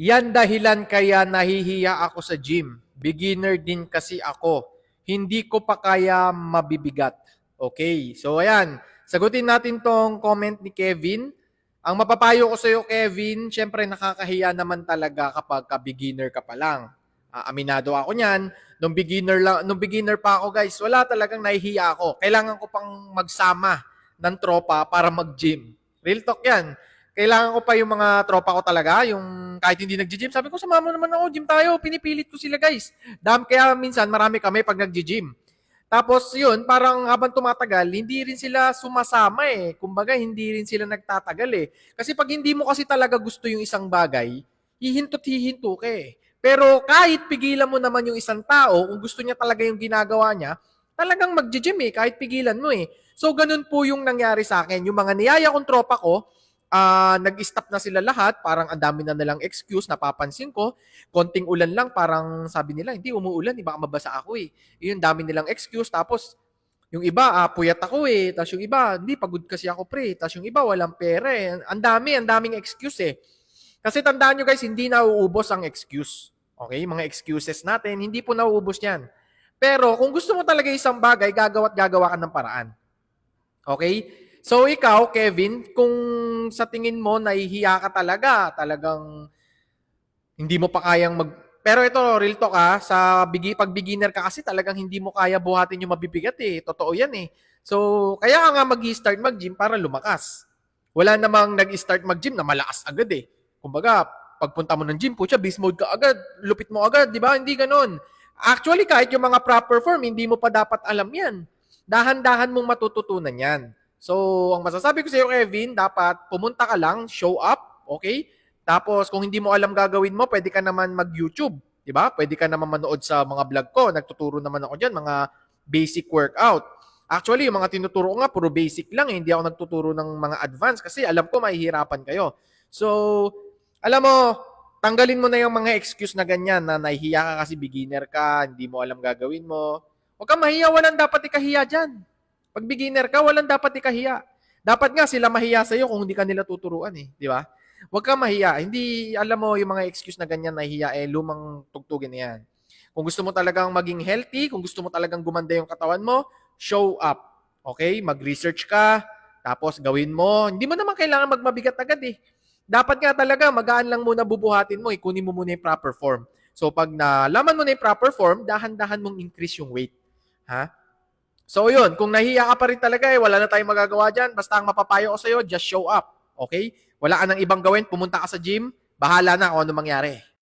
Yan dahilan kaya nahihiya ako sa gym. Beginner din kasi ako. Hindi ko pa kaya mabibigat. Okay, so ayan. Sagutin natin tong comment ni Kevin. Ang mapapayo ko sa iyo, Kevin, syempre nakakahiya naman talaga kapag ka beginner ka pa lang. Ah, aminado ako niyan. Nung beginner lang, nung beginner pa ako, guys, wala talagang nahihiya ako. Kailangan ko pang magsama ng tropa para mag-gym. Real talk 'yan. Kailangan ko pa yung mga tropa ko talaga, yung kahit hindi nag-gym, sabi ko sumama naman ako, gym tayo, pinipilit ko sila, guys. Dam kaya minsan marami kami pag nag-gym. Tapos yun, parang habang tumatagal, hindi rin sila sumasama eh. Kumbaga, hindi rin sila nagtatagal eh. Kasi pag hindi mo kasi talaga gusto yung isang bagay, hihintot hihinto ka eh. Pero kahit pigilan mo naman yung isang tao, kung gusto niya talaga yung ginagawa niya, talagang mag-gym eh, kahit pigilan mo eh. So, ganun po yung nangyari sa akin. Yung mga niyaya kong tropa ko, ah nag-stop na sila lahat, parang ang dami na nilang excuse, napapansin ko. Konting ulan lang, parang sabi nila, hindi umuulan, eh, baka mabasa ako eh. Yun, dami nilang excuse. Tapos, yung iba, ah, puyat ako eh. Tapos yung iba, hindi, pagod kasi ako pre. Tapos yung iba, walang pera eh. Ang dami, ang daming excuse eh. Kasi tandaan nyo guys, hindi nauubos ang excuse. Okay? Mga excuses natin, hindi po nauubos yan. Pero kung gusto mo talaga isang bagay, gagawa at gagawa ka ng paraan. Okay? So ikaw, Kevin, kung sa tingin mo nahihiya ka talaga, talagang hindi mo pa kayang mag Pero ito, real talk ah, sa bigi, pag beginner ka kasi talagang hindi mo kaya buhatin yung mabibigat eh. Totoo yan eh. So, kaya ka nga mag-start mag-gym para lumakas. Wala namang nag-start mag-gym na malakas agad eh. Kumbaga, pagpunta mo ng gym, putya, beast mode ka agad, lupit mo agad, di ba? Hindi ganon. Actually, kahit yung mga proper form, hindi mo pa dapat alam yan. Dahan-dahan mong matututunan yan. So, ang masasabi ko sa iyo, Kevin, dapat pumunta ka lang, show up, okay? Tapos, kung hindi mo alam gagawin mo, pwede ka naman mag-YouTube, di ba? Pwede ka naman manood sa mga vlog ko. Nagtuturo naman ako dyan, mga basic workout. Actually, yung mga tinuturo ko nga, puro basic lang. Eh. Hindi ako nagtuturo ng mga advanced kasi alam ko mahihirapan kayo. So, alam mo, tanggalin mo na yung mga excuse na ganyan na nahihiya ka kasi beginner ka, hindi mo alam gagawin mo. Huwag kang mahiya, walang dapat ikahiya dyan. Pag beginner ka, walang dapat ikahiya. Dapat nga sila mahiya sa'yo kung hindi ka nila tuturuan eh. Di ba? Huwag kang mahiya. Hindi, alam mo, yung mga excuse na ganyan nahihiya, eh, lumang tugtugin yan. Kung gusto mo talagang maging healthy, kung gusto mo talagang gumanda yung katawan mo, show up. Okay? Mag-research ka, tapos gawin mo. Hindi mo naman kailangan magmabigat agad eh. Dapat nga talaga, magaan lang muna bubuhatin mo, ikunin mo muna yung proper form. So pag nalaman mo na yung proper form, dahan-dahan mong increase yung weight. Ha? So yun, kung nahiya ka pa rin talaga eh, wala na tayong magagawa dyan, basta ang mapapayo ko sa'yo, just show up. Okay? Wala ka nang ibang gawin, pumunta ka sa gym, bahala na kung ano mangyari.